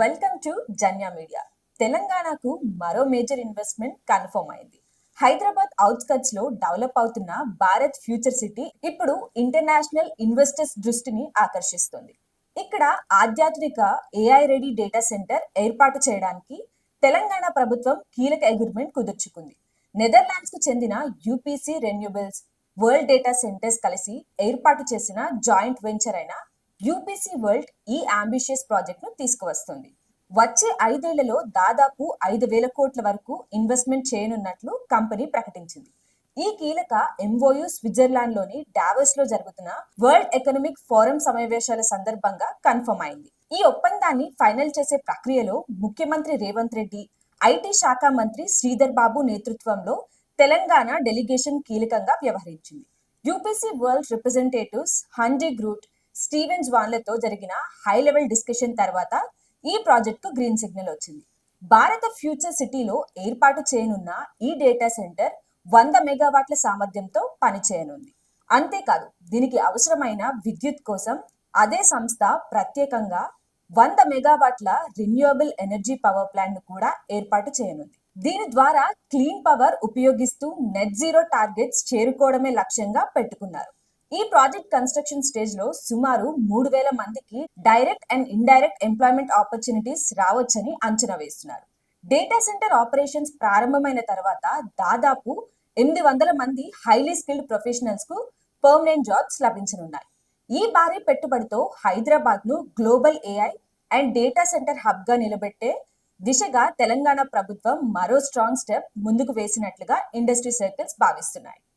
Welcome to Janya media తెలంగాణకు మరో major investment confirm అయింది. హైదరాబాద్ అవుట్స్కట్స్లో డెవలప్ అవుతున్న భారత్ ఫ్యూచర్ సిటీ ఇప్పుడు ఇంటర్నేషనల్ ఇన్వెస్టర్స్ దృష్టిని ఆకర్షిస్తుంది. ఇక్కడ ఆధ్యాత్మిక ఏఐ రెడీ డేటా సెంటర్ ఏర్పాటు చేయడానికి తెలంగాణ ప్రభుత్వం కీలక అగ్రిమెంట్ కుదుర్చుకుంది. నెదర్లాండ్స్కు చెందిన UPC renewables world data centers కలిసి ఏర్పాటు చేసిన జాయింట్ వెంచర్ అయిన యూపీసీ వరల్డ్ ఈ అంబిషియస్ ప్రాజెక్ట్ను తీసుకువస్తుంది. వచ్చే ఐదేళ్ళలో దాదాపు ఐదు వేల కోట్ల వరకు ఇన్వెస్ట్మెంట్ చేయనున్నట్లు కంపెనీ ప్రకటించింది. ఈ కీలక ఎంఓయు స్విట్జర్లాండ్లోని డావోస్లో జరుగుతున్న వరల్డ్ ఎకనామిక్ ఫోరం సమావేశాల సందర్భంగా కన్ఫర్మ్ అయింది. ఈ ఒప్పందాన్ని ఫైనల్ చేసే ప్రక్రియలో ముఖ్యమంత్రి రేవంత్ రెడ్డి ఐటీ శాఖ మంత్రి శ్రీధర్ బాబు నేతృత్వంలో తెలంగాణ డెలిగేషన్ కీలకంగా వ్యవహరించింది. UPC world representatives Handy Groot Stevens వాన్లతో జరిగిన హై లెవెల్ డిస్కషన్ తర్వాత ఈ ప్రాజెక్టుకు గ్రీన్ సిగ్నల్ వచ్చింది. భారత ఫ్యూచర్ సిటీలో ఏర్పాటు చేయనున్న ఈ డేటా సెంటర్ వంద మెగావాట్ల సామర్థ్యంతో పనిచేయనుంది. అంతేకాదు దీనికి అవసరమైన విద్యుత్ కోసం అదే సంస్థ ప్రత్యేకంగా వంద మెగావాట్ల రిన్యూవబుల్ ఎనర్జీ పవర్ ప్లాంట్ కూడా ఏర్పాటు చేయనుంది. దీని ద్వారా క్లీన్ పవర్ ఉపయోగిస్తూ నెట్ జీరో టార్గెట్స్ చేరుకోవడమే లక్ష్యంగా పెట్టుకున్నారు. ఈ ప్రాజెక్ట్ కన్స్ట్రక్షన్ స్టేజ్లో సుమారు మూడు వేల మందికి direct and indirect employment opportunities రావచ్చని అంచనా వేస్తున్నారు. డేటా సెంటర్ ఆపరేషన్స్ ప్రారంభమైన తర్వాత దాదాపు ఎనిమిది వందల మంది హైలీ స్కిల్డ్ ప్రొఫెషనల్స్కు పర్మనెంట్ జాబ్స్ లభించనున్నాయి. ఈ భారీ పెట్టుబడితో హైదరాబాద్ను global AI and data center హబ్గా నిలబెట్టే దిశగా తెలంగాణ ప్రభుత్వం మరో స్ట్రాంగ్ స్టెప్ ముందుకు వేసినట్లుగా ఇండస్ట్రీ సర్కిల్స్ భావిస్తున్నాయి.